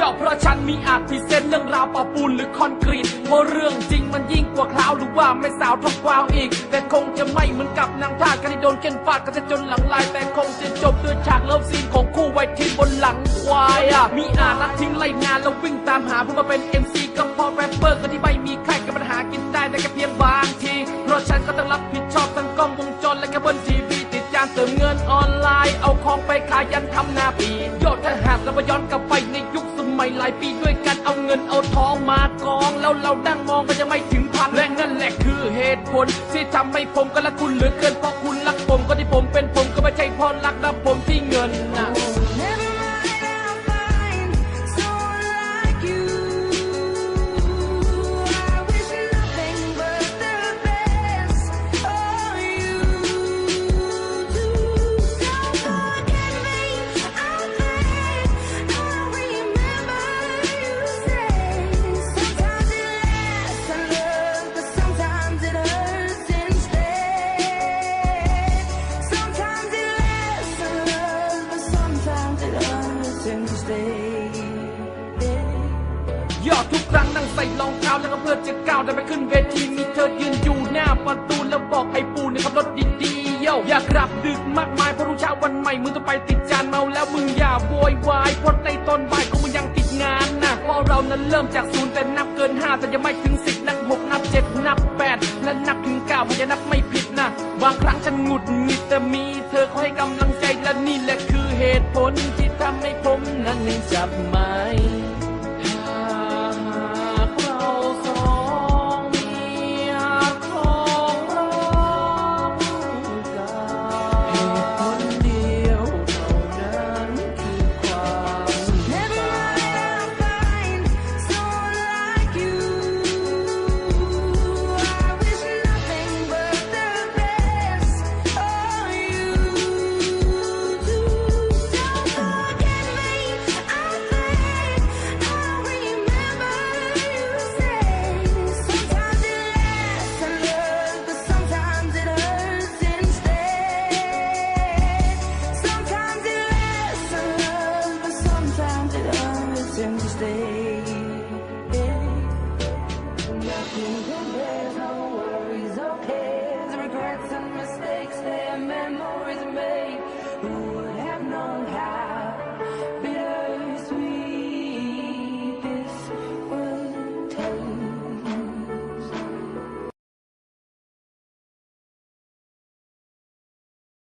ย่อเพราะฉันมีอาจพรีเซนเรื่องราวปะปูนหรือคอนกรีตเพราะเรื่องจริงมันยิ่งกว่าคราวหรือว่าไม่สาวทองกวาวอีก แต่คงจะไม่เหมือนกับนางทาสกันที่โดนเกณฑ์ฟาดกันซะจนหลังลาย แต่คงจะจบด้วยฉากเลิฟซีนของคู่ไวที่บนหลังควายอะมีอาจรักทิ้งไล่งานแล้ววิ่งตามหาเพื่อมาเป็น MC ก็พอแรปเปอร์ก็ที่ไม่มีใครกับปัญหากินได้แต่แค่เพียงบางทีเพราะฉันก็ต้องรับผิดชอบทั้งกล้องวงจรและเคเบิลทีวีติดจานเติมเงินออนไลน์เอาของไปขายยันทำนาปียอดถ้าหากเรามาย้อนกลับไปายปีด้วยกันเอาเงินเอาทองมากอง แล้วเรานั่งมองก็จะไม่ถึงพันและนั่นแหละคือเหตุผล ที่ทำให้ผมก็รักคุณเหลือเกินเพราะคุณรักผมก็ที่ผมเป็นผมก็ไม่ใช่เพราะรักนะผม ยอดทุกครั้งนั่งใส่รองเท้าแล้วก็เพื่อจะก้าวเดินไปขึ้นเวทีมีเธอยืนอยู่หน้าประตูแล้วบอกให้ปูนี่ยขับรถดีๆเย้าอย่ากลับดึกมากมายเพราะรู้เช้าวันใหม่มึงต้องไปติดจานเมาแล้วมึงอย่าโวยวายเพราะในตอนบ่ายของมึงยังติดงานนะเพราะเรานั้นเริ่มจากศูนย์แต่นับเกินห้าแต่ยังไม่ถึงสิบนับหกนับเจ็ดนับแปดและนับถึงเก้าพยานับไม่ผิดนะบางครั้งฉันหงุดหงิดแต่มีเธอคอยให้กำลังใจและนี่แหละคือเหตุผลที่ทำให้ผมนั้นยังจับไมา Ooh.